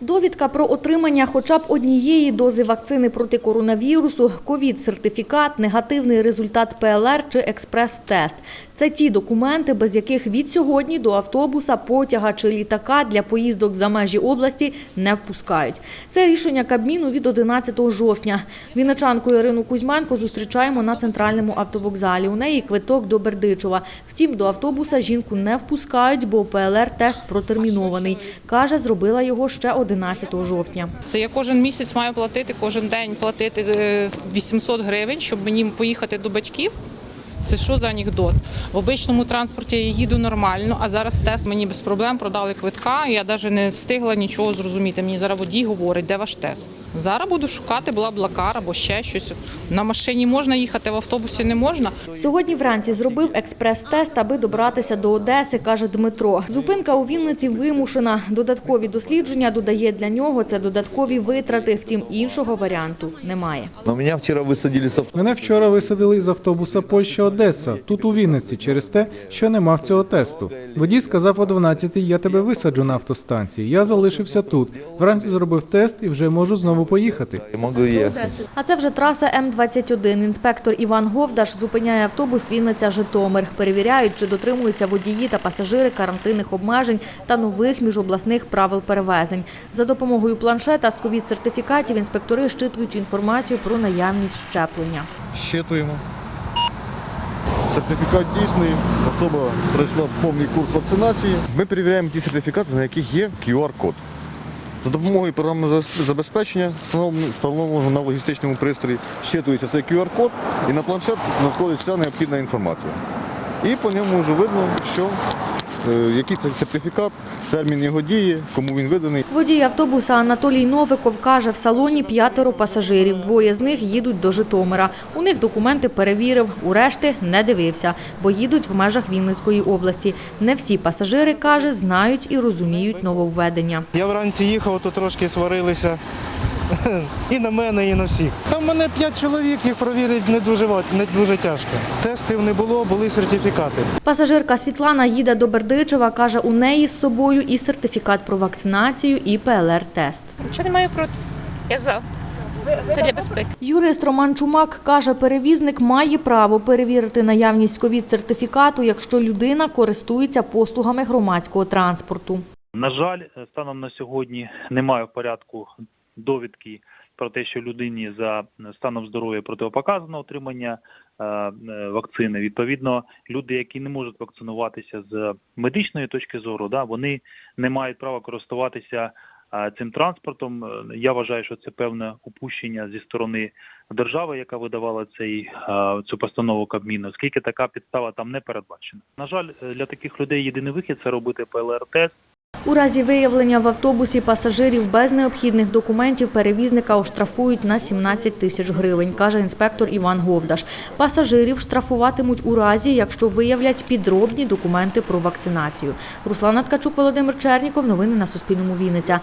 Довідка про отримання хоча б однієї дози вакцини проти коронавірусу, ковід-сертифікат, негативний результат ПЛР чи експрес-тест. Це ті документи, без яких від сьогодні до автобуса, потяга чи літака для поїздок за межі області не впускають. Це рішення Кабміну від 11 жовтня. Вінничанку Ірину Кузьменко зустрічаємо на центральному автовокзалі. У неї квиток до Бердичева. Втім, до автобуса жінку не впускають, бо ПЛР-тест протермінований. Каже, зробила його ще 11 жовтня. Це я кожен місяць маю платити, кожен день платити е, 800 гривень, щоб мені поїхати до батьків. Це що за анекдот? В обичному транспорті я їду нормально, а зараз тест мені без проблем продали квитка. Я навіть не встигла нічого зрозуміти. Мені зараз водій говорить, де ваш тест. Зараз буду шукати була блакар або ще щось. На машині можна їхати, в автобусі не можна. Сьогодні вранці зробив експрес-тест, аби добратися до Одеси, каже Дмитро. Зупинка у Вінниці вимушена. Додаткові дослідження додає для нього це додаткові витрати. Втім, іншого варіанту немає. Но меня вчера высадили с автобуса. Мене вчора висадили з автобуса Польща Одеса, тут у Вінниці, через те, що не мав цього тесту. Водій сказав о 12 я тебе висаджу на автостанції. Я залишився тут. Вранці зробив тест і вже можу знову поїхати. Могу ехать. А це вже траса М-21. Інспектор Іван Говдаш зупиняє автобус Вінниця-Житомир. Перевіряють, чи дотримуються водії та пасажири карантинних обмежень та нових міжобласних правил перевезень. За допомогою планшета з ковід-сертифікатів інспектори щитують інформацію про наявність щеплення. Щитуємо. Сертифікат дійсний, особа пройшла повний курс вакцинації. Ми перевіряємо ті сертифікати, на яких є QR-код. За допомогою програмного забезпечення, встановленого- на логістичному пристрої, щитується цей QR-код і на планшет надходить вся необхідна інформація. І по ньому вже видно, що, який це сертифікат, термін його дії, кому він виданий. Водій автобуса Анатолій Новиков каже, в салоні п'ятеро пасажирів. Двоє з них їдуть до Житомира. У них документи перевірив, у решти не дивився, бо їдуть в межах Вінницької області. Не всі пасажири, каже, знають і розуміють нововведення. Я вранці їхав, то трошки сварилися. І на мене, і на всіх. Там мене п'ять чоловік, їх провірить не дуже не дуже тяжко. Тестів не було, були сертифікати. Пасажирка Світлана їде до Бердичева, каже, у неї з собою і сертифікат про вакцинацію, і ПЛР-тест. Нічого не маю проти. Я за. Це для безпеки. Юрист Роман Чумак каже, перевізник має право перевірити наявність ковід-сертифікату, якщо людина користується послугами громадського транспорту. На жаль, станом на сьогодні немає в порядку довідки про те, що людині за станом здоров'я протипоказано отримання е, е, вакцини. Відповідно, люди, які не можуть вакцинуватися з медичної точки зору, да, вони не мають права користуватися е, цим транспортом. Я вважаю, що це певне упущення зі сторони держави, яка видавала цей цю постанову Кабміну, оскільки така підстава там не передбачена. На жаль, для таких людей єдиний вихід це робити ПЛР-тест. У разі виявлення в автобусі пасажирів без необхідних документів перевізника оштрафують на 17 тисяч гривень, каже інспектор Іван Говдаш. Пасажирів штрафуватимуть у разі, якщо виявлять підробні документи про вакцинацію. Руслана Ткачук, Володимир Черніков. Новини на Суспільному. Вінниця.